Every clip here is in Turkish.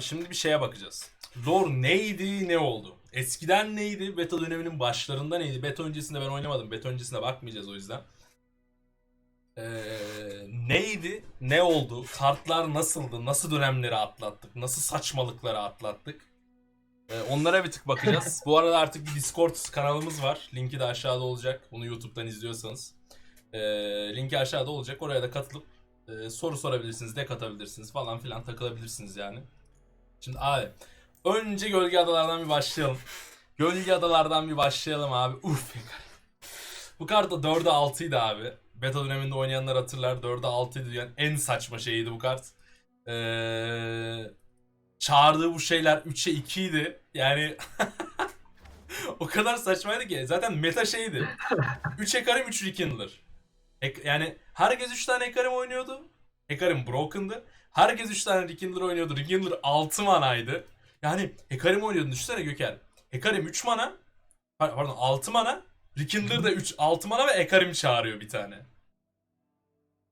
Şimdi bir şeye bakacağız. Lore neydi, ne oldu? Eskiden neydi? Beta döneminin başlarında neydi? Beta öncesinde ben oynamadım. Beta öncesine bakmayacağız o yüzden. Ee, neydi? Ne oldu? Kartlar nasıldı? Nasıl dönemleri atlattık? Nasıl saçmalıkları atlattık? Ee, onlara bir tık bakacağız. Bu arada artık bir Discord kanalımız var. Linki de aşağıda olacak. Bunu YouTube'dan izliyorsanız. Ee, linki aşağıda olacak. Oraya da katılıp e, soru sorabilirsiniz, dek atabilirsiniz falan filan takılabilirsiniz yani. Şimdi abi önce Gölge Adalar'dan bir başlayalım. Gölge Adalar'dan bir başlayalım abi. Uf. Bu kart da 4'e 6'ydı abi. Beta döneminde oynayanlar hatırlar. 4'e 6'ydı yani en saçma şeydi bu kart. Ee, çağırdığı bu şeyler 3'e 2 idi. Yani o kadar saçmaydı ki. Zaten meta şeydi. 3 Ekarim 3 Rekindler. Ek- yani herkes 3 tane Ekarim oynuyordu. Ekarim Broken'dı. Herkes 3 tane Rekindler oynuyordu. Rekindler 6 manaydı. Yani Hekarim oynuyordun düşünsene Göker. Hekarim 3 mana. par- Pardon 6 mana. Rekindler de 3 6 mana ve Hekarim çağırıyor bir tane.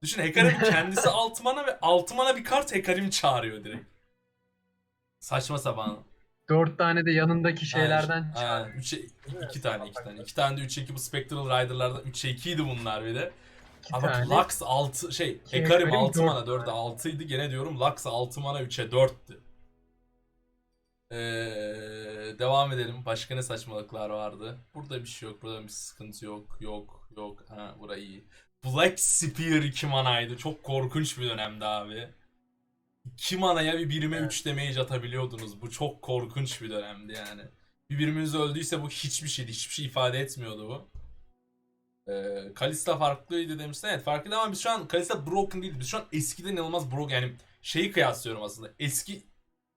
Düşün Hekarim kendisi 6 mana ve 6 mana bir kart Hekarim çağırıyor direkt. Saçma sapan. Dört tane de yanındaki şeylerden. 3'e 2 tane 2 tane. 2 tane de 3'e 2 bu Spectral Rider'lardan 3'e 2 idi bunlar bir de. İki Ama tane. Lux 6 şey İki Hekarim Hekarim 6 dört mana 4'e 6 idi gene diyorum Lux 6 mana 3'e 4'tü. Ee, devam edelim. Başka ne saçmalıklar vardı? Burada bir şey yok. Burada bir sıkıntı yok. Yok. Yok. Ha burayı iyi. Black Spear 2 manaydı. Çok korkunç bir dönemdi abi. 2 manaya bir birime 3 damage atabiliyordunuz. Bu çok korkunç bir dönemdi yani. Bir biriminiz öldüyse bu hiçbir şeydi. Hiçbir şey ifade etmiyordu bu. Ee, Kalista farklıydı demiştin. Evet farklıydı ama biz şu an Kalista broken değil. Biz şu an eskiden inanılmaz broken. Yani şeyi kıyaslıyorum aslında. Eski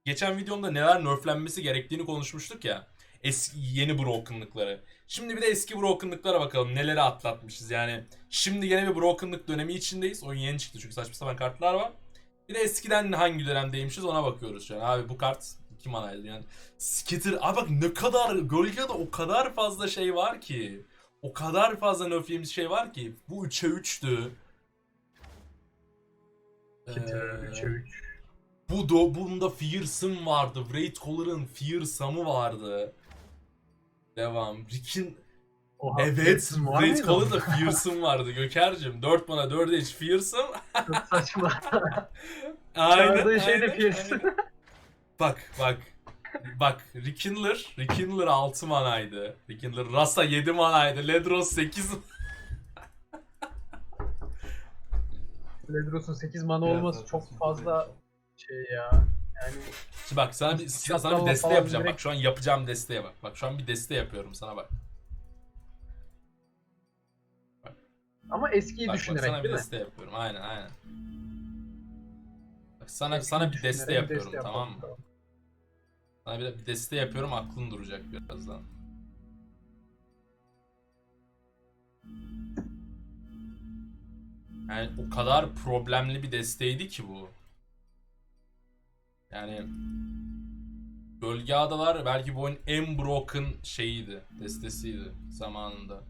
geçen videomda neler nerflenmesi gerektiğini konuşmuştuk ya. Eski yeni brokenlıkları. Şimdi bir de eski brokenlıklara bakalım. Neleri atlatmışız yani. Şimdi yine bir brokenlık dönemi içindeyiz. Oyun yeni çıktı çünkü saçma sapan kartlar var. Bir de eskiden hangi dönemdeymişiz ona bakıyoruz şu an. Abi bu kart 2 manaydı yani. Skitter. Abi bak ne kadar gölgede o kadar fazla şey var ki. O kadar fazla nerflediğimiz şey var ki. Bu 3'e 3'tü. İki tane, Ee, üçe üç. bu do bunda Fearsome vardı. Wraith Caller'ın Fearsome'ı vardı. Devam. Rick'in Oha, Evet, Caller'da onda? Fearsome vardı Göker'cim. 4 mana 4 H Fearsome. Çok saçma. aynen, Çağırdığı şey de Fearsome. Bak bak. Bak Rekindler, Rekindler 6 manaydı. Rekindler Rasa 7 manaydı. Ledros 8 Ledros'un 8 mana Biraz olması çok fazla şey ya. Yani Şimdi bak sana bir, sana, sana bir deste falan yapacağım. direkt- Bak şu an yapacağım desteğe bak. Bak şu an bir deste yapıyorum sana bak. ama eskiyi Bak, bak düşünerek sana bir değil mi? deste yapıyorum. Aynen aynen. Bak sana Eskiyi sana bir deste düşünerek yapıyorum deste tamam mı? yapalım. Sana bir, bir deste yapıyorum aklın duracak birazdan. Yani o kadar problemli bir desteydi ki bu. Yani Gölge Adalar belki bu oyunun en broken şeyiydi, destesiydi zamanında.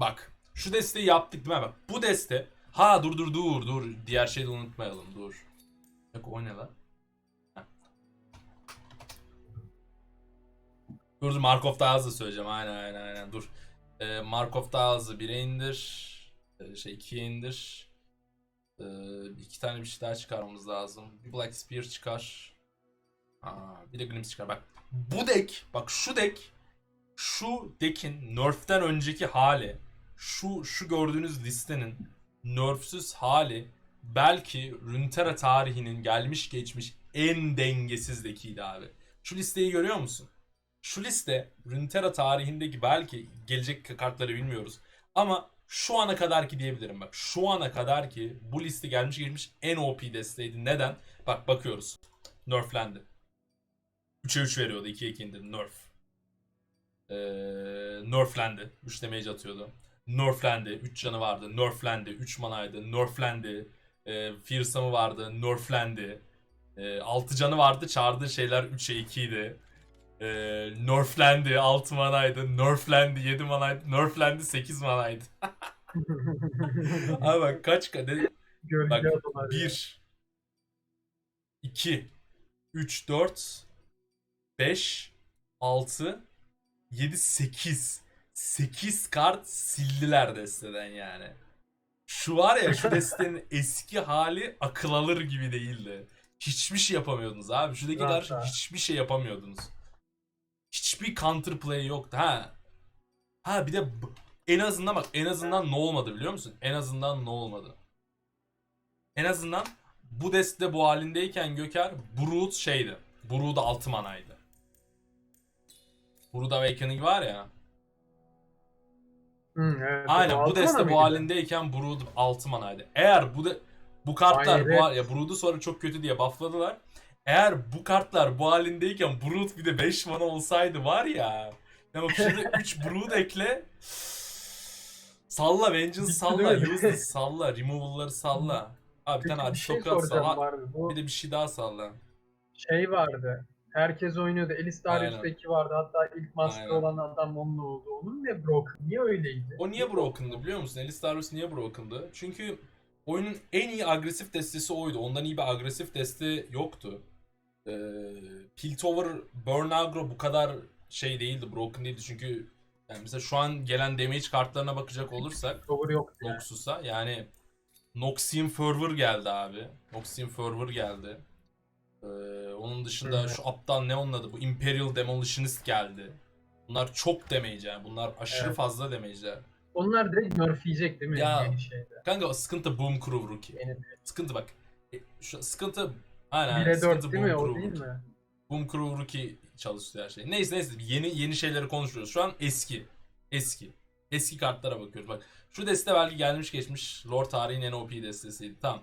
Bak, şu desteği yaptık değil mi? Bak, bu deste. Ha dur dur dur dur. Diğer şeyi de unutmayalım dur. Bak o ne lan? Dur Markov daha söyleyeceğim. Aynen aynen aynen dur. Ee, Markov daha hızlı 1'e indir. Ee, şey 2'ye indir. Ee, iki tane bir şey daha çıkarmamız lazım. Bir Black Spear çıkar. Aa, bir de Glimpse çıkar. Bak bu deck, bak şu deck, şu deck'in nerf'ten önceki hali, şu şu gördüğünüz listenin nerfsüz hali belki Runeterra tarihinin gelmiş geçmiş en dengesiz deckiydi abi. Şu listeyi görüyor musun? Şu liste Runeterra tarihindeki belki gelecek kartları bilmiyoruz. Ama şu ana kadar ki diyebilirim bak. Şu ana kadar ki bu liste gelmiş geçmiş en OP desteydi. Neden? Bak bakıyoruz. Nerflendi. 3'e 3 veriyordu. 2'ye 2 indirdi. Nerf. Ee, nerflendi. 3 damage atıyordu. Nerflendi. 3 canı vardı. Nerflendi. 3 manaydı. Nerflendi. Ee, Fearsome'ı vardı. Nerflendi. Ee, 6 canı vardı. Çağırdığı şeyler 3'e 2 idi. Ee, nerflendi. 6 manaydı. Nerflendi. 7 manaydı. Nerflendi. 8 manaydı. Abi bak kaç kadeh. Bak adalar ya. 1 2 3, 4, 5, 6, 7, 8. 8 kart sildiler desteden yani. Şu var ya şu destenin eski hali akıl alır gibi değildi. Hiçbir şey yapamıyordunuz abi. Rahat. hiçbir şey yapamıyordunuz. Hiçbir counter play yoktu. Ha. Ha bir de en azından bak en azından ne olmadı biliyor musun? En azından ne olmadı? En azından bu deste bu halindeyken Göker Brood şeydi. Brood 6 manaydı. Brood Awakening var ya. Hı, evet, Aynen bu altı deste bu halindeyken Brood 6 manaydı. Eğer bu de, bu kartlar Hayret. bu ya Brood'u sonra çok kötü diye buffladılar. Eğer bu kartlar bu halindeyken Brood bir de 5 mana olsaydı var ya. Ya bak şurada 3 Brood ekle. Salla Vengeance salla? Useless salla, Removal'ları salla. Abi bir tane bir şey Aristokrat soracağım salla. Bu Bir de bir şey daha salla. şey vardı. Herkes oynuyordu. Aynen. Beki vardı. Hatta ilk master olan adam onun oldu. Onun ne broken? Niye öyleydi? O niye broken'dı biliyor musun? Elisarius niye broken'dı? Çünkü oyunun en iyi agresif destesi oydu. Ondan iyi bir agresif deste yoktu. Ee, Piltover, Burn Aggro bu kadar şey değildi, broken değildi. Çünkü yani mesela şu an gelen damage kartlarına bakacak olursak Cover yok. Yani. Noxus'a yani Noxian Fervor geldi abi. Noxian Fervor geldi. Ee, onun dışında Hı. şu aptal ne onun adı bu Imperial Demolitionist geldi. Bunlar çok damage yani. Bunlar aşırı Evet. fazla damage'ler. Onlar direkt nerf yiyecek değil mi? Ya. Yeni şeyde. Kanka sıkıntı Boom Crew Rookie. Sıkıntı bak. E, şu sıkıntı aynen 1'e sıkıntı 4 değil mi? O değil mi? Boom Crew Rookie çalıştı her şey. Neyse neyse yeni yeni şeyleri konuşuyoruz. Şu an eski. Eski. Eski kartlara bakıyoruz. Bak şu deste belki gelmiş geçmiş Lord tarihin en OP destesiydi. Tamam.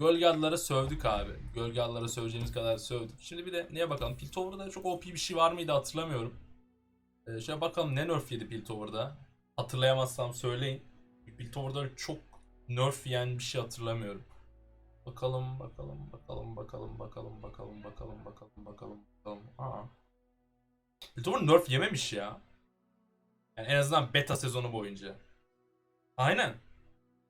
Gölge Adlılara sövdük abi. Gölge Adlılara söveceğimiz kadar sövdük. Şimdi bir de neye bakalım? Piltover'da çok OP bir şey var mıydı hatırlamıyorum. Ee, şöyle bakalım ne nerf yedi Piltover'da. Hatırlayamazsam söyleyin. Piltover'da çok nerf yiyen bir şey hatırlamıyorum. Bakalım bakalım bakalım bakalım bakalım bakalım bakalım bakalım bakalım bakalım. Aa. Piltover nerf yememiş ya. Yani en azından beta sezonu boyunca. Aynen.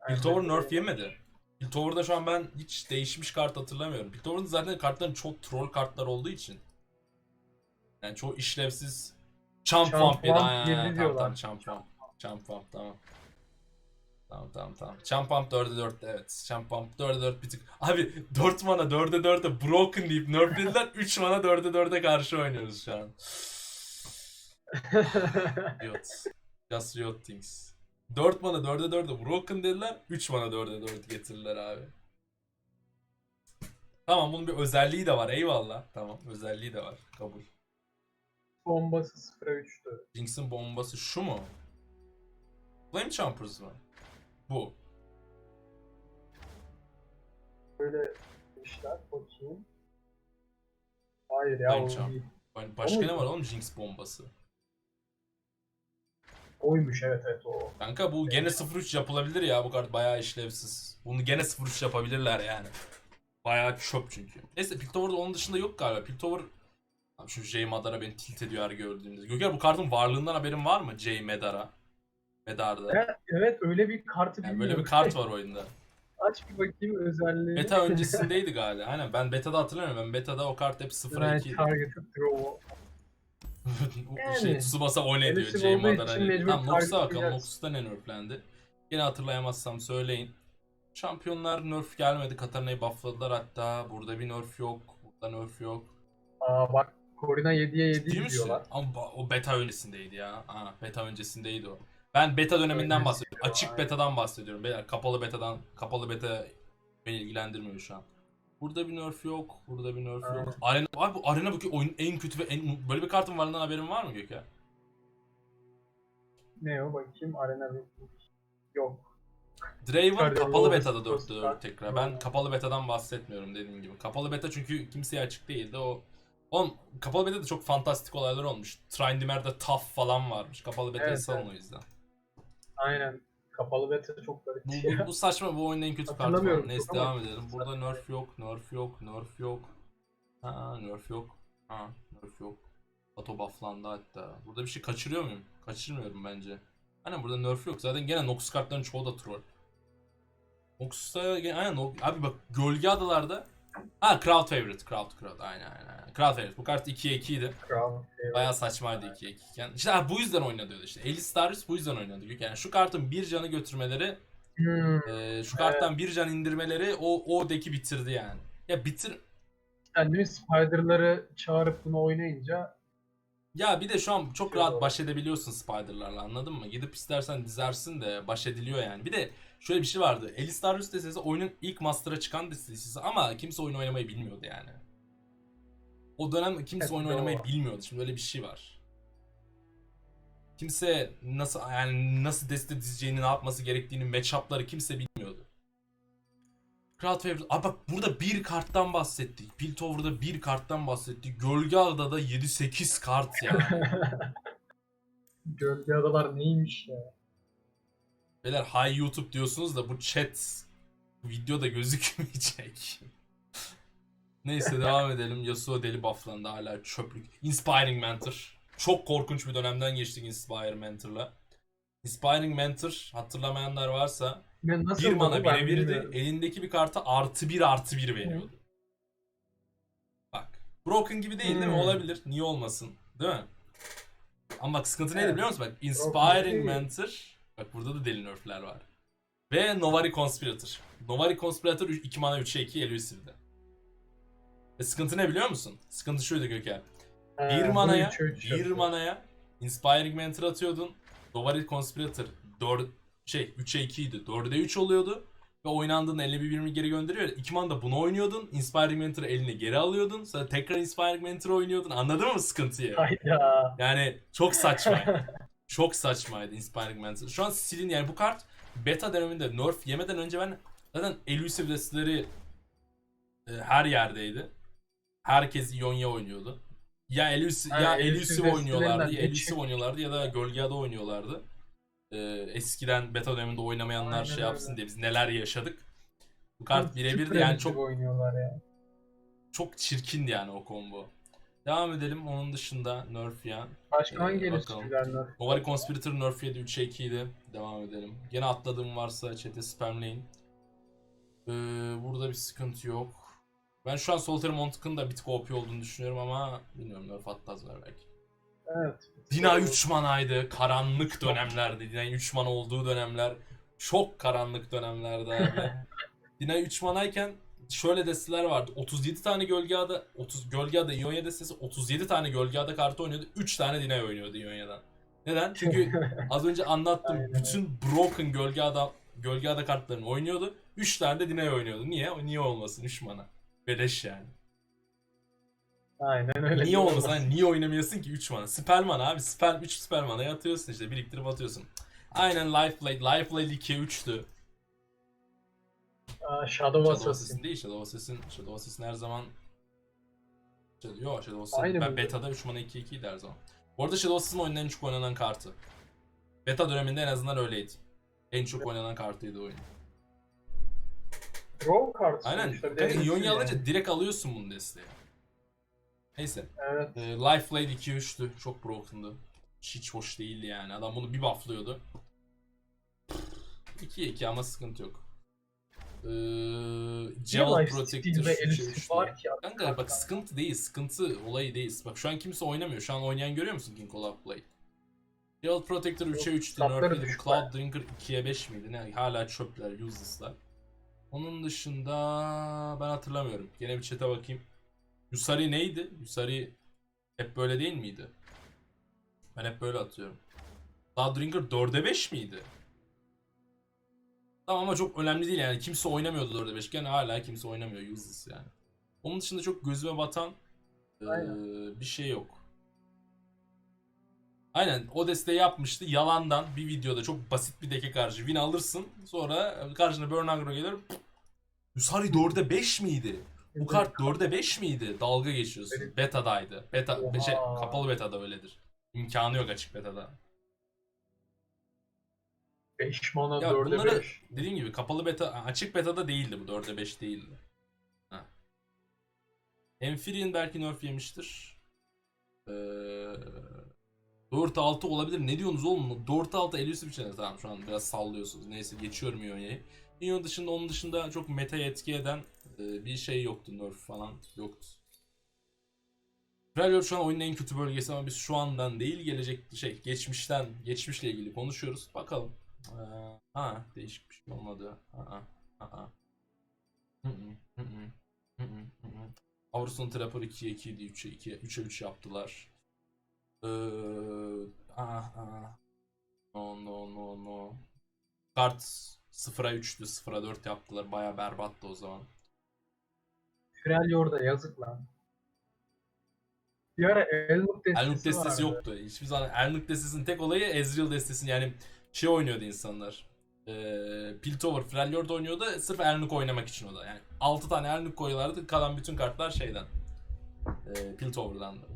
Piltover nerf yemedi. Piltover'da şu an ben hiç değişmiş kart hatırlamıyorum. Piltover'ın zaten kartların çok troll kartlar olduğu için. Yani çok işlevsiz. Champ Champ Vamp yedi. Vamp Aynen, Champ Vamp. Champ Vamp tamam. Tamam tamam tamam. Champ Vamp 4'e 4 evet. Champ Vamp 4'e 4 bir tık. Abi 4 mana 4'e 4'e broken deyip nerflediler. 3 mana 4'e 4'e karşı oynuyoruz şu an. Riot. Just Riot Things. 4 mana 4'e 4'e broken dediler. 3 mana 4'e 4 getirdiler abi. Tamam bunun bir özelliği de var eyvallah. Tamam özelliği de var. Kabul. Bombası 0'a 3'tü. Jinx'in bombası şu mu? Flame Chompers mı? Bu. Böyle işler bakayım. Hayır ya Flame o Champ. değil. Başka Oy. ne var oğlum Jinx bombası? Oymuş evet evet o. Kanka bu gene 0-3 yapılabilir ya bu kart bayağı işlevsiz. Bunu gene 0-3 yapabilirler yani. Bayağı çöp çünkü. Neyse Piltover'da onun dışında yok galiba. Piltover Abi şu J Madara beni tilt ediyor her gördüğümde. Göker bu kartın varlığından haberin var mı? J Medara. Medar'da. Evet, evet öyle bir kartı Yani bilmiyorum. böyle bir kart var oyunda. Aç bir bakayım özelliği. Beta öncesindeydi galiba. Aynen ben beta'da hatırlamıyorum. Ben beta'da o kart hep 0'a 2 Right targeted draw. şey Yani. Tsubasa o ne diyor Elusive J olduğu Madara ne diyor. Tamam Nox'a bakalım. Nox'ta ne nerflendi? Yine hatırlayamazsam söyleyin. Şampiyonlar nerf gelmedi. Katarina'yı buffladılar hatta. Burada bir nerf yok. Burada nerf yok. Aa bak Corina 7'ye 7 Değil misin? diyorlar. Ama o beta öncesindeydi ya. Aa, beta öncesindeydi o. Ben beta döneminden bahsediyorum. diyor, Açık betadan bahsediyorum. Beyler kapalı betadan, kapalı beta beni ilgilendirmiyor şu an. Burada bir nerf yok. Burada bir nerf yok. Arena, abi bu arena bu ki oyunun en kötü ve en böyle bir kartın varlığından haberin var mı Gökhan? Ne o bakayım arena yok. Draven kapalı betada 4'te Coast 4 var. tekrar. Ben kapalı betadan bahsetmiyorum dediğim gibi. Kapalı beta çünkü kimseye açık değildi. O Oğlum kapalı beta'da çok fantastik olaylar olmuş. Trindimer'de tough falan varmış. Kapalı betayı Evet, salın evet. o yüzden. Aynen. Kapalı beta çok garip. Bu, bu, bu saçma bu oyunun en kötü kartı Neyse ama- devam edelim. Burada nerf yok, nerf yok, nerf yok. Ha nerf yok. Ha nerf yok. Bato bufflandı hatta. Burada bir şey kaçırıyor muyum? Kaçırmıyorum bence. Aynen burada nerf yok. Zaten gene Noxus kartların çoğu da troll. Gene aynen Nox- abi bak gölge adalarda Ha crowd favorite. Crowd crowd. Aynen aynen. Crowd favorite. Bu kart 2'ye 2'ydi. Kral. Bayağı saçmaydı 2'ye 2 iken. İşte ha, bu yüzden oynadı işte. Elis Darius bu yüzden oynadı. Yani şu kartın bir canı götürmeleri, Hmm. e, şu karttan bir can indirmeleri o o deki bitirdi yani. Ya bitir Yani değil mi? Spider'ları çağırıp bunu oynayınca Ya bir de şu an çok rahat baş edebiliyorsun Spider'larla anladın mı? Gidip istersen dizersin de baş ediliyor yani. Bir de şöyle bir şey vardı. Elisarius destesi oyunun ilk Master'a çıkan destesi ama kimse oyun oynamayı bilmiyordu yani. O dönem kimse Evet, oyun oynamayı bilmiyordu. Şimdi öyle bir şey var. Kimse nasıl yani nasıl deste dizeceğini, ne yapması gerektiğini, matchup'ları kimse bilmiyordu. Crowd favorite. Aa bak burada bir karttan bahsettik. Piltover'da bir karttan bahsettik. Gölge Adada 7-8 kart yani. gölge adalar neymiş ya? Beyler hi YouTube diyorsunuz da bu chat videoda gözükmeyecek. Neyse devam edelim. Yasuo deli bufflandı hala çöplük. Inspiring Mentor. Çok korkunç bir dönemden geçtik Inspiring Mentor'la. Inspiring Mentor hatırlamayanlar varsa Ne, nasıl bir mana Ben birebirdi. bilmiyorum. Elindeki bir karta artı bir artı bir veriyordu. Bak. Broken gibi değil değil mi? Hmm. Olabilir. Niye olmasın? Değil mi? Ama bak sıkıntı neydi Evet. biliyor musun? Bak değil. Inspiring Mentor. Bak burada da deli nerfler var. Ve Novari Conspirator. Novari Conspirator 2 mana 3'e 2 elusive'di. Ve sıkıntı ne biliyor musun? Sıkıntı şuydu Göker. Ha, Bir bu manaya, üç, üç bir yapıyor. manaya Inspiring Mentor atıyordun. Novari Conspirator 4 şey 3'e 2 idi. 4'e 3 oluyordu. Ve oynandığında eline bir birimi geri gönderiyor. İki manda bunu oynuyordun. Inspiring Mentor'ı eline geri alıyordun. Sonra tekrar Inspiring Mentor oynuyordun. Anladın mı sıkıntıyı? Hayda. Yani çok saçmaydı. çok saçmaydı Inspiring Mentor. Şu an silin yani bu kart beta döneminde nerf yemeden önce ben zaten elusive desteleri e, her yerdeydi. Herkes Ionia oynuyordu. Ya elusive, Ha, ya elusive oynuyorlardı, ya elusive oynuyorlardı ya da Gölgeada oynuyorlardı. E, eskiden beta döneminde oynamayanlar Aynen şey öyle. yapsın diye biz neler yaşadık. Bu kart Çok birebirdi süper yani çok oynuyorlar ya. çok çirkindi yani o combo. Devam edelim onun dışında nerf ya. Başka Ee, hangi bakalım. eleştiriler Novari Conspirator nerf yedi 3'e 2 idi. Devam edelim. Gene atladığım varsa chat'e spamleyin. Ee, burada bir sıkıntı yok. Ben şu an Solitaire Monarch'ın da bir tık OP olduğunu düşünüyorum ama bilmiyorum nerf atmazlar belki. Evet. Dina 3 manaydı. Karanlık dönemlerdi. Dina 3 mana olduğu dönemler. Çok karanlık dönemlerdi abi. Dina 3 manayken şöyle desteler vardı. 37 tane gölge ada, 30 gölge ada Ionia destesi 37 tane gölge ada kartı oynuyordu. 3 tane Dina oynuyordu Ionia'dan. Neden? Çünkü az önce anlattım. Aynen bütün broken gölge ada gölge ada kartlarını oynuyordu. 3 tane de Dina'yı oynuyordu. Niye? Niye olmasın 3 mana. Beleş yani. Aynen öyle. Niye olmasın? Hani niye oynamıyorsun ki 3 mana? Spell mana abi. Spell 3 spell mana'ya atıyorsun işte. Biriktirip atıyorsun. Aynen Life Blade. Life Blade 2'ye 3'tü. Aa, Shadow Shadow Assassin. Assassin değil. Shadow Assassin, Shadow Assassin her zaman Yok Shadow Assassin. Aynı ben mı? beta'da 3 mana 2 2 her zaman. Bu arada Shadow Assassin oyunun en çok oynanan kartı. Beta döneminde en azından öyleydi. En çok oynanan kartıydı oyun. Draw card Aynen. Kanka yani. alınca direkt alıyorsun bunu desteğe. Neyse. Evet. E, Life Blade 2-3'tü. Çok broken'dı. Hiç hoş değildi yani. Adam bunu bir bufflıyordu. 2'ye 2 ama sıkıntı yok. Ee, Jewel Protector Lifesteal ve 3'e elusive 3'tü. var ki? Kanka bak sıkıntı değil. Sıkıntı olayı değil. Bak şu an kimse oynamıyor. Şu an oynayan görüyor musun King Olaf Blade? Jewel Protector 3'e 3'tü. statları Nerf'liydi. Cloud Drinker 2'ye 5 miydi? Ne? Hala çöpler, useless'lar. Onun dışında ben hatırlamıyorum. Gene bir chat'e bakayım. Yusari neydi? Yusari hep böyle değil miydi? Ben hep böyle atıyorum. Cloud Drinker 4'e 5 miydi? Tamam ama çok önemli değil yani. Kimse oynamıyordu 4'e 5 iken hala kimse oynamıyor useless yani. Onun dışında çok gözüme batan Aynen. bir şey yok. Aynen o desteği yapmıştı yalandan bir videoda çok basit bir deke karşı win alırsın sonra karşına Burn Agro gelir Yusari 4'e 5 miydi? Bu kart 4'e 5 miydi? Dalga geçiyorsun. Evet. Beta'daydı. Beta, Oha. şey, kapalı beta'da öyledir. İmkanı yok açık beta'da. 5 mana Ya 4'e bunları 5. dediğim gibi kapalı beta, açık beta'da değildi bu 4'e 5 değildi. Ha. Amphibian belki nerf yemiştir. Ee, 4-6 olabilir. Ne diyorsunuz oğlum? 4-6 elusive challenge. Tamam şu an biraz sallıyorsunuz. Neyse geçiyorum Ionia'yı. Minyon dışında onun dışında çok meta etki eden e, bir şey yoktu. Nerf falan yoktu. Freljord şu an oyunun en kötü bölgesi ama biz şu andan değil gelecek şey geçmişten geçmişle ilgili konuşuyoruz. Bakalım. Ee, ha değişik bir şey olmadı. Hı hı. Avrus'un Trapper 2'ye 2 idi 3'e 2 3'e 3 yaptılar. Ee, ah, ah. No no no no. Kart 0'a 3'tü 0'a 4 yaptılar. Baya berbattı o zaman. Freljord'a yazık lan. Bir ara Elnuk destesi, Elnuk destesi vardı. yoktu. Hiçbir zaman Elnuk destesinin tek olayı Ezreal destesinin yani şey oynuyordu insanlar. Ee, Piltover, Freljord oynuyordu. Sırf Elnuk oynamak için o da. Yani 6 tane Elnuk koyuyorlardı. Kalan bütün kartlar şeyden. Ee, Piltover'dan da.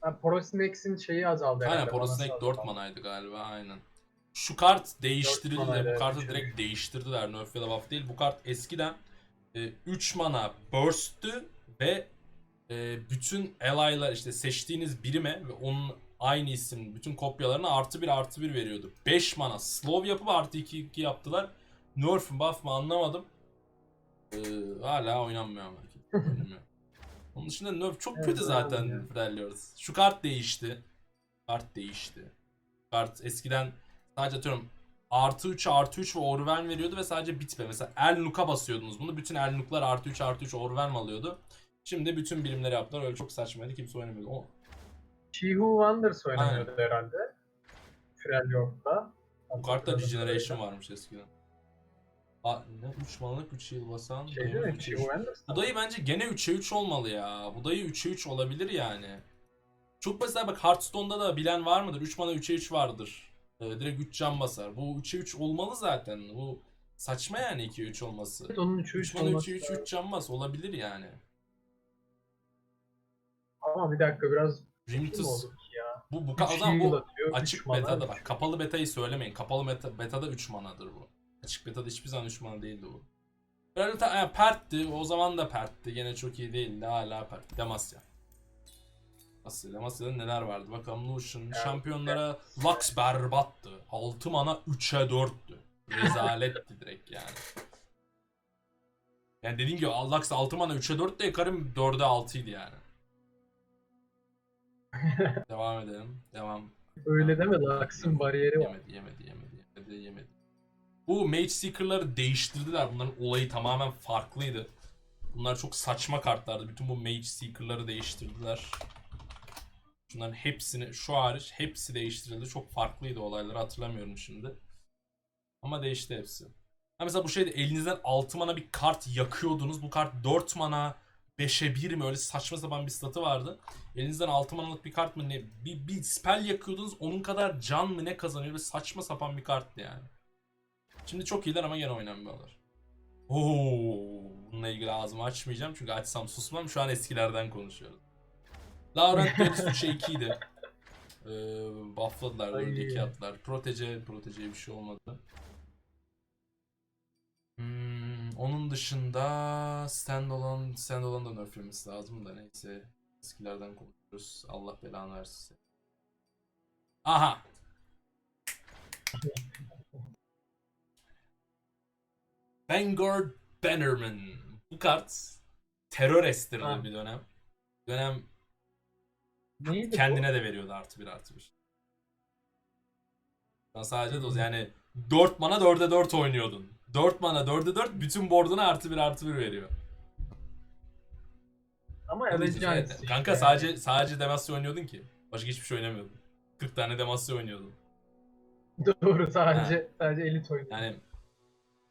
Ha, Porosnex'in şeyi azaldı Aynen manası 4 azaldı. manaydı galiba aynen. Şu kart değiştirildi. manaydı, Bu kartı direkt değiştirdiler. Nerf ya da buff değil. Bu kart eskiden 3 mana burst'tü ve e, bütün ally'lar işte seçtiğiniz birime ve onun aynı isim bütün kopyalarına artı bir artı bir veriyordu. 5 mana slow yapıp artı 2 2 yaptılar. Nerf mü buff mı anlamadım. Ee, hala oynanmıyor ama. Onun dışında Nerf çok Evet, kötü zaten. Freljord. Şu kart değişti. Kart değişti. Kart eskiden sadece atıyorum artı 3 artı 3 ve Orwen veriyordu ve sadece bitme. Mesela Elnuk'a basıyordunuz bunu. Bütün Elnuk'lar artı 3 artı 3 Orwen alıyordu. Şimdi bütün birimleri yaptılar. Öyle çok saçmaydı. Kimse oynamıyordu. O, She Who Wonders oynanıyordu herhalde. Freljord'da. bu kartta Regeneration varmış eskiden. Aa, ne 3 manalık 3 yıl basan. Şey değil mi? Bu dayı bence gene 3'e 3 olmalı ya. Bu dayı 3'e 3 olabilir yani. Çok mesela bak Hearthstone'da da bilen var mıdır? 3 mana 3'e 3 vardır. Ee, direkt 3 can basar. Bu 3'e 3 olmalı zaten. Bu saçma yani 2'ye 3 olması. Evet, onun 3'ü 3 3 mana olması 3'e 3 lazım. 3 can bas olabilir yani. Ama bir dakika biraz olduk ya? bu bu o zaman bu açık mana, beta'da üç- bak kapalı beta'yı söylemeyin. Kapalı beta, beta'da 3 manadır bu. Açık beta'da hiçbir zaman 3 mana değildi bu. Böyle ta, yani pertti. O zaman da pertti. Gene çok iyi değildi. Hala pert. Demasya. Asya. Demasya'da neler vardı? Bakalım Lucian. Şampiyonlara Lux berbattı. 6 mana 3'e 4'tü. Rezaletti direkt yani. Yani dediğim gibi Lux 6 mana 3'e 4 de Karim 4'e 6 idi yani. Devam edelim. Devam. Öyle deme Lux'ın bariyeri var. Yemedi, yemedi, yemedi, yemedi, yemedi. Bu Mage Seeker'ları değiştirdiler. Bunların olayı tamamen farklıydı. Bunlar çok saçma kartlardı. Bütün bu Mage Seeker'ları değiştirdiler. Şunların hepsini, şu hariç hepsi değiştirildi. Çok farklıydı olayları hatırlamıyorum şimdi. Ama değişti hepsi. Ha mesela bu şeyde elinizden 6 mana bir kart yakıyordunuz. Bu kart 4 mana 5'e 1 mi öyle saçma sapan bir statı vardı. Elinizden 6 manalık bir kart mı ne bir, bir spell yakıyordunuz onun kadar can mı ne kazanıyor ve saçma sapan bir karttı yani. Şimdi çok iyiler ama gene oynanmıyorlar. Oo, bununla ilgili ağzımı açmayacağım çünkü açsam susmam. Şu an eskilerden konuşuyoruz. Laurent Deniz 3'e 2 idi. Ee, buffladılar, Ay. 4'e 2 attılar. Protece, proteceye bir şey olmadı. Hmm, onun dışında standalone, standalone da nerflemesi lazım da neyse. Eskilerden konuşuyoruz. Allah belanı versin. Aha! Vanguard Bannerman. Bu kart terör estirdi bir dönem. Dönem Neydi kendine de veriyordu artı bir artı bir. Sen sadece doz yani 4 mana 4'e 4 oynuyordun. 4 mana 4'e 4 bütün board'una artı bir artı bir veriyor. bu? Ama şey- Avengers işte. Kanka sadece sadece Demacia oynuyordun ki. Başka hiçbir şey oynamıyordun. 40 tane Demacia oynuyordun. Doğru sadece sadece elit oyunu. Yani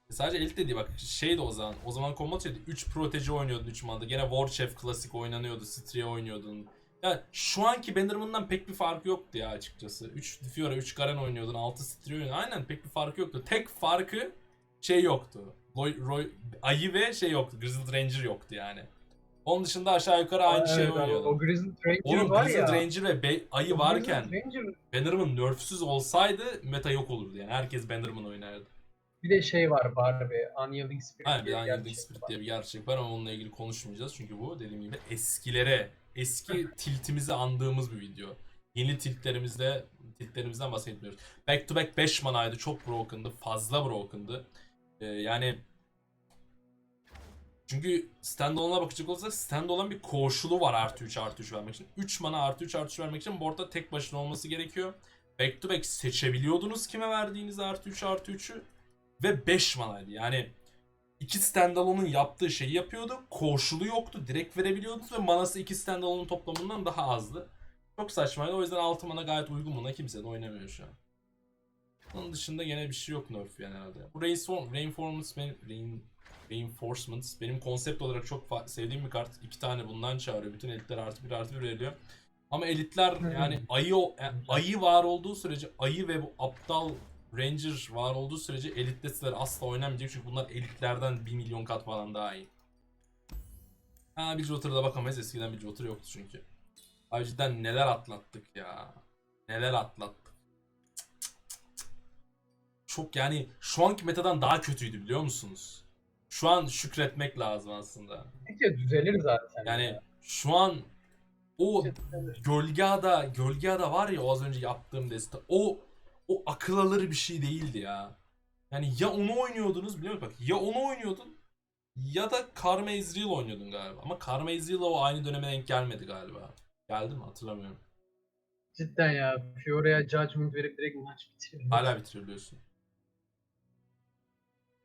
sadece elit dediği bak şeydi o zaman. O zaman combat şeydi. 3 proteci oynuyordun 3 manada. Gene War Chef klasik oynanıyordu. Stria oynuyordun. Ya şu anki Bannerman'dan pek bir farkı yoktu ya açıkçası. 3 Fiora, 3 Garen oynuyordun. 6 Stria oynuyordun. Aynen pek bir farkı yoktu. Tek farkı şey yoktu. Roy, Roy, ayı ve şey yoktu. Grizzled Ranger yoktu yani. Onun dışında aşağı yukarı aynı Evet, şeyi abi, oynuyordun. O Grizzled Ranger Oğlum var Grizzled ya. Ranger ve Be- ayı o varken Ranger, Bannerman nerfsüz olsaydı meta yok olurdu yani. Herkes Bannerman oynardı. bir de şey var Barbie. Unyielding Spirit Aynen bir Unyielding Spirit diye bir gerçek var ama onunla ilgili konuşmayacağız. Çünkü bu dediğim gibi eskilere, eski tiltimizi andığımız bir video. Yeni tiltlerimizde titlerimizden bahsetmiyoruz. Back to back 5 manaydı. Çok broken'dı. Fazla broken'dı. Ee, yani çünkü standalone'a bakacak olursak standalone bir koşulu var artı 3 artı 3 vermek için. 3 mana artı 3 artı 3 vermek için boardda tek başına olması gerekiyor. Back to back seçebiliyordunuz kime verdiğiniz artı 3 artı 3'ü. Ve 5 manaydı. Yani iki standalone'un yaptığı şeyi yapıyordu. Koşulu yoktu. Direkt verebiliyordunuz ve manası iki standalone'un toplamından daha azdı. Çok saçmaydı. O yüzden 6 mana gayet uygun buna. Kimse de oynamıyor şu an. Onun dışında gene bir şey yok nerf yani herhalde. Bu Reinform, Reinforcements benim, Rein, Reinforcements benim konsept olarak çok sevdiğim bir kart. İki tane bundan çağırıyor. Bütün elitler artı bir artı bir veriyor. Ama elitler Hmm. yani ayı o- yani ayı var olduğu sürece ayı ve bu aptal Ranger var olduğu sürece elit desteler asla oynamayacak çünkü bunlar elitlerden 1 milyon kat falan daha iyi. Ha Bridgewater'a da bakamayız eskiden Bridgewater yoktu çünkü. Abi cidden neler atlattık ya. Neler atlattık. Çok yani şu anki metadan daha kötüydü biliyor musunuz? Şu an şükretmek lazım aslında. Peki düzelir zaten. Yani şu an o Gölge Ada, Gölge Ada var ya o az önce yaptığım deste. O o akıl alır bir şey değildi ya. Yani ya onu oynuyordunuz biliyor musun? Bak ya onu oynuyordun ya da Karma Ezreal oynuyordun galiba. Ama Karma Ezreal'la o aynı döneme denk gelmedi galiba. Geldi mi hatırlamıyorum. Cidden ya. Fiore'ya judgment verip direkt maç bitiriyor. Hala bitiriliyorsun.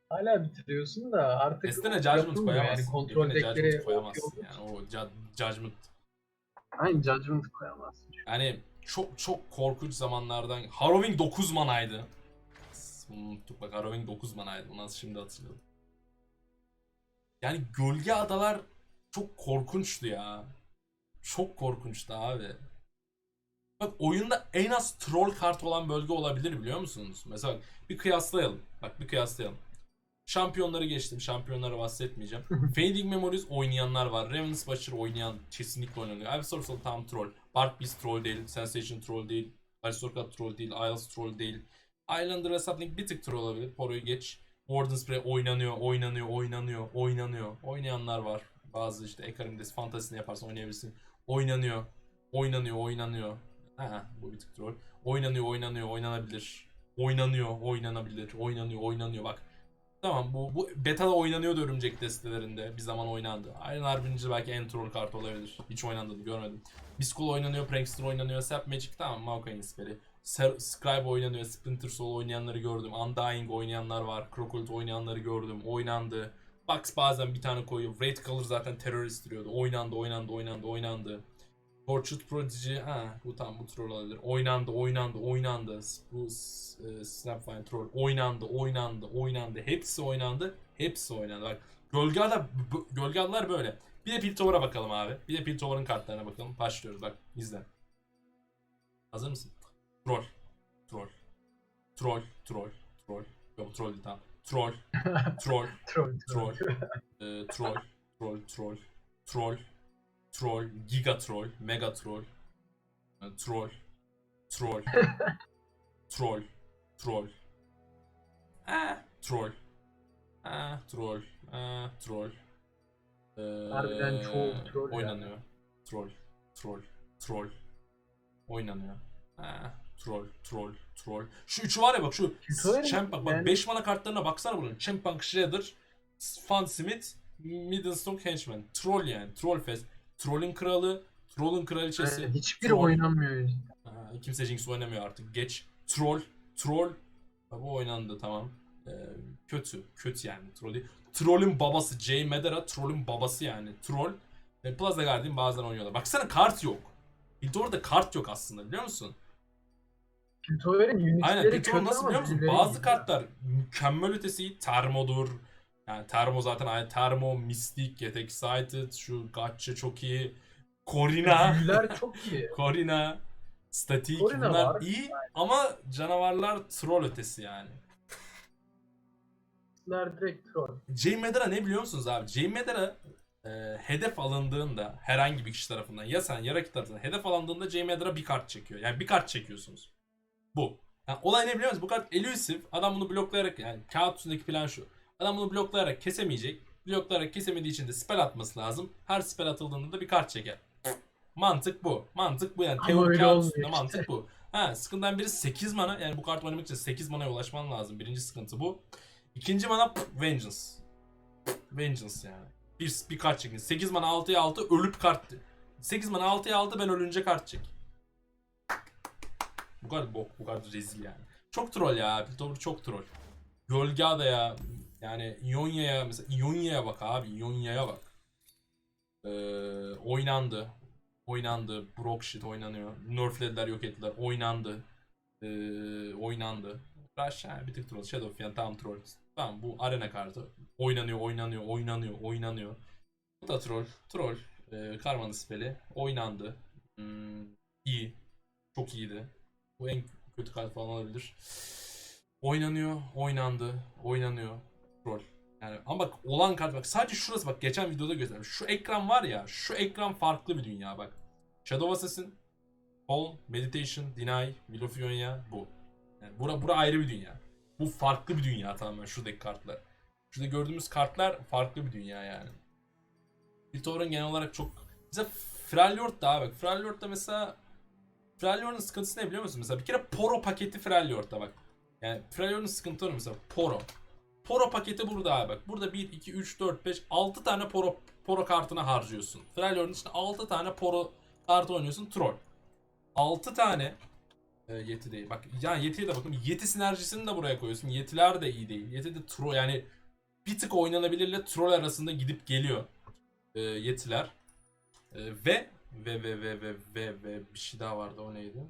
Hala bitiriyorsun da artık Destene Judgment koyamazsın. Yani kontrol deckleri Judgment koyamazsın yani. O ju- Judgment Aynen judgment koyamazsın. Yani çok çok korkunç zamanlardan Harrowing 9 manaydı. Bunu unuttuk bak Harrowing 9 manaydı. Bunu şimdi hatırladım. Yani gölge adalar çok korkunçtu ya. Çok korkunçtu abi. Bak oyunda en az troll kart olan bölge olabilir biliyor musunuz? Mesela bir kıyaslayalım. Bak bir kıyaslayalım. Şampiyonları geçtim. Şampiyonlara bahsetmeyeceğim. Fading Memories oynayanlar var. Revenant Butcher oynayan kesinlikle oynanıyor. Abyssal tam troll. Bark Beast troll değil. Sensation troll değil. Aristocrat troll değil. Isles troll değil. Islander ve Sapling bir tık troll olabilir. Poro'yu geç. Warden Spray oynanıyor, oynanıyor, oynanıyor, oynanıyor. Oynayanlar var. Bazı işte Ekarim'de fantasini yaparsan oynayabilirsin. Oynanıyor, oynanıyor, oynanıyor. Ha, bu bir tık troll. Oynanıyor, oynanıyor, oynanabilir. Oynanıyor, oynanabilir. Oynanıyor, oynanıyor. Bak Tamam bu, bu beta'da oynanıyordu örümcek destelerinde. Bir zaman oynandı. Iron Harbinger belki en troll kart olabilir. Hiç oynandığını görmedim. Biskull oynanıyor, Prankster oynanıyor, Sap Magic tamam Maokai'nin siperi. Ser- Scribe oynanıyor, Splinter Soul oynayanları gördüm. Undying oynayanlar var. Crocult oynayanları gördüm. Oynandı. Box bazen bir tane koyuyor. Raid Color zaten terörist duruyordu. Oynandı, oynandı, oynandı, oynandı. Tortured Prodigy, ha bu tam bu troll olabilir. Oynandı, oynandı, oynandı. Bu e, Snapfine troll oynandı, oynandı, oynandı. Hepsi oynandı, hepsi oynandı. Bak Gölge Ada, bu- Gölge Adalar böyle. Bir de Piltover'a bakalım abi. Bir de Piltover'ın kartlarına bakalım. Başlıyoruz bak izle. Hazır mısın? Troll, troll, troll, troll, troll. Yok troll değil tamam. Troll, troll, Troll, Troll. e, troll, troll, troll, troll, troll, giga troll, mega troll, e, troll, troll, troll, troll, ah, troll, ah, troll, ah, troll. Ee, Harbiden çoğu troll. Oynanıyor. Troll, troll, troll. Oynanıyor. Ah, troll, troll, troll. Şu üçü var ya bak şu Champ bak, bak yani- 5 mana kartlarına baksana bunun. Champank Shredder, Fan Smith, Middlestock Henchman. Troll yani. Troll Fest. Troll'ün kralı, Troll'ün kraliçesi. Yani hiçbir Troll. oynanmıyor. Ha, kimse Jinx oynamıyor artık. Geç. Troll. Troll. Ha, Bu oynandı tamam. Ee, kötü. Kötü yani. Troll değil. Troll'ün babası. Jay Medera Troll'ün babası yani. Troll. E, Plaza Guardian bazen oynuyorlar. Baksana kart yok. Piltover'da kart yok aslında biliyor musun? Piltover'in unitleri Aynen Piltover nasıl biliyor musun? Bazı kartlar mükemmel ötesi termodur. Yani termo zaten aynı termo, Mystic, Get Excited, şu Gacha çok iyi. Corina. Büyüler çok iyi. Corina, Statik Corina bunlar var. iyi ama canavarlar troll ötesi yani. Büyüler direkt troll. Jay Medera ne biliyor musunuz abi? Jay Medera e, hedef alındığında herhangi bir kişi tarafından ya sen ya rakip tarafından hedef alındığında Jay Medera bir kart çekiyor. Yani bir kart çekiyorsunuz. Bu. Yani olay ne biliyor musunuz? Bu kart elusive. Adam bunu bloklayarak yani kağıt üstündeki plan şu. Adam bunu bloklayarak kesemeyecek. Bloklayarak kesemediği için de spell atması lazım. Her spell atıldığında da bir kart çeker. Mantık bu. Mantık bu yani. Teori kağıt üstünde işte. mantık bu. Ha sıkıntıdan biri 8 mana. Yani bu kart oynamak için 8 manaya ulaşman lazım. Birinci sıkıntı bu. İkinci mana Vengeance. Vengeance yani. Bir, bir kart çekin. 8 mana 6'ya 6 ölüp kart. 8 mana 6'ya 6 ben ölünce kart çek. Bu kadar bok, bu kadar rezil yani. Çok troll ya. Piltover çok troll. Gölgada ya. Yani Ionia'ya mesela Ionia'ya bak abi. Ionia'ya bak. Ee, oynandı. Oynandı. Brock shit oynanıyor. Nerflediler yok ettiler. Oynandı. Ee, oynandı. Rush yani bir tık troll. Shadow yani tam troll. Tamam bu arena kartı. Oynanıyor, oynanıyor, oynanıyor, oynanıyor. Bu da troll. Troll. Ee, Karmanın speli. Oynandı. Hmm, iyi. Çok iyiydi. Bu en kötü kart falan olabilir. Oynanıyor, oynandı, oynanıyor. Troll. Yani ama bak olan kart bak sadece şurası bak geçen videoda gösterdim. Şu ekran var ya şu ekran farklı bir dünya bak. Shadow Assassin, Hall, Meditation, Deny, Will of bu. Yani bura, bura ayrı bir dünya. Bu farklı bir dünya tamamen şuradaki kartlar. Şurada gördüğümüz kartlar farklı bir dünya yani. Piltover'ın genel olarak çok... Mesela Freljord da bak. Freljord'da mesela Freljord'un sıkıntısı ne biliyor musun? Mesela bir kere Poro paketi Freljord'da bak. Yani Freljord'un sıkıntıları mesela Poro. Poro paketi burada abi bak. Burada 1, 2, 3, 4, 5, 6 tane Poro, Poro kartını harcıyorsun. Freljord'un içinde 6 tane Poro kartı oynuyorsun. Troll. 6 tane e, Yeti değil. Bak yani Yeti'ye de bakın. Yeti sinerjisini de buraya koyuyorsun. Yetiler de iyi değil. Yeti de troll yani bir tık oynanabilirle troll arasında gidip geliyor. E, yetiler. E, ve ve ve ve ve ve ve bir şey daha vardı o neydi?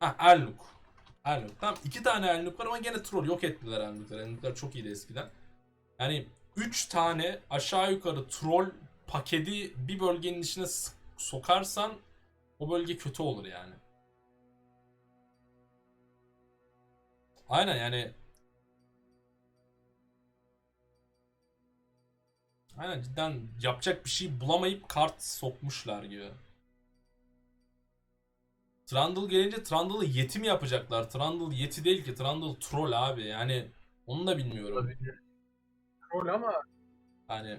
Ha Erluk. Erluk. Tamam iki tane Erluk var ama gene troll yok ettiler Erlukları. Erluklar çok iyiydi eskiden. Yani 3 tane aşağı yukarı troll paketi bir bölgenin içine sokarsan o bölge kötü olur yani. Aynen yani Aynen cidden yapacak bir şey bulamayıp kart sokmuşlar gibi. Trundle gelince Trundle'ı yeti mi yapacaklar? Trundle yeti değil ki. Trundle troll abi. Yani onu da bilmiyorum. Olabilir. Troll ama Yani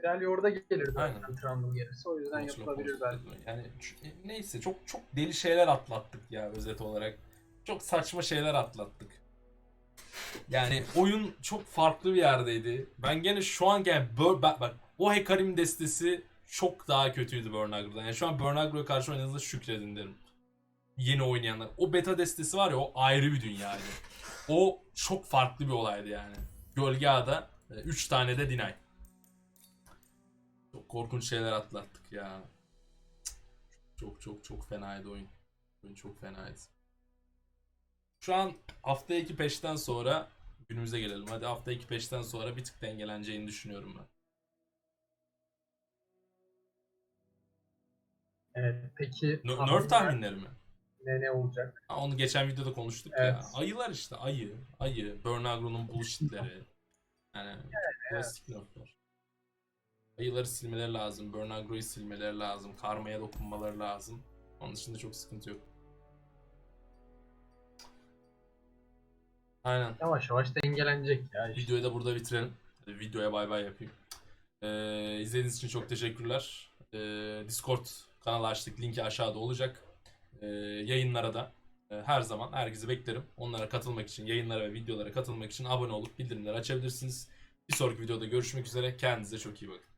Freljord'a gelir Aynen. zaten Trundle gelirse. O yüzden Konuşma, yapılabilir belki. Yani ç- neyse çok çok deli şeyler atlattık ya özet olarak. Çok saçma şeyler atlattık. Yani oyun çok farklı bir yerdeydi. Ben gene şu an yani Bur- bak, bak o Hekarim destesi çok daha kötüydü Burn Agro'dan. Yani şu an Burn Agro'ya karşı oynadığınızda şükredin derim. Yeni oynayanlar. O beta destesi var ya o ayrı bir dünyaydı. O çok farklı bir olaydı yani. Gölge Ağa'da 3 tane de Deny. Çok korkunç şeyler atlattık ya. Çok çok çok fenaydı oyun. Oyun çok fenaydı. Şu an hafta 2 peşten sonra günümüze gelelim. Hadi hafta 2 peşten sonra bir tık dengeleneceğini düşünüyorum ben. Evet. Peki N- tahminler Nerf tahminleri mi? ne ne olacak? Ha, onu geçen videoda konuştuk Evet. ya. Ayılar işte ayı. Ayı. Burn Agro'nun bullshitleri. Yani klasik nerfler. Ayıları silmeleri lazım. Burn Agro'yu silmeleri lazım. Karmaya dokunmaları lazım. Onun dışında çok sıkıntı yok. Aynen. Yavaş yavaş dengelenecek ya. işte. Videoyu da burada bitirelim. Hadi videoya bay bay yapayım. Ee, izlediğiniz için çok teşekkürler. Ee, Discord kanalı açtık. Linki aşağıda olacak. Ee, yayınlara da e, her zaman herkesi beklerim. Onlara katılmak için, yayınlara ve videolara katılmak için abone olup bildirimleri açabilirsiniz. Bir sonraki videoda görüşmek üzere. Kendinize çok iyi bakın.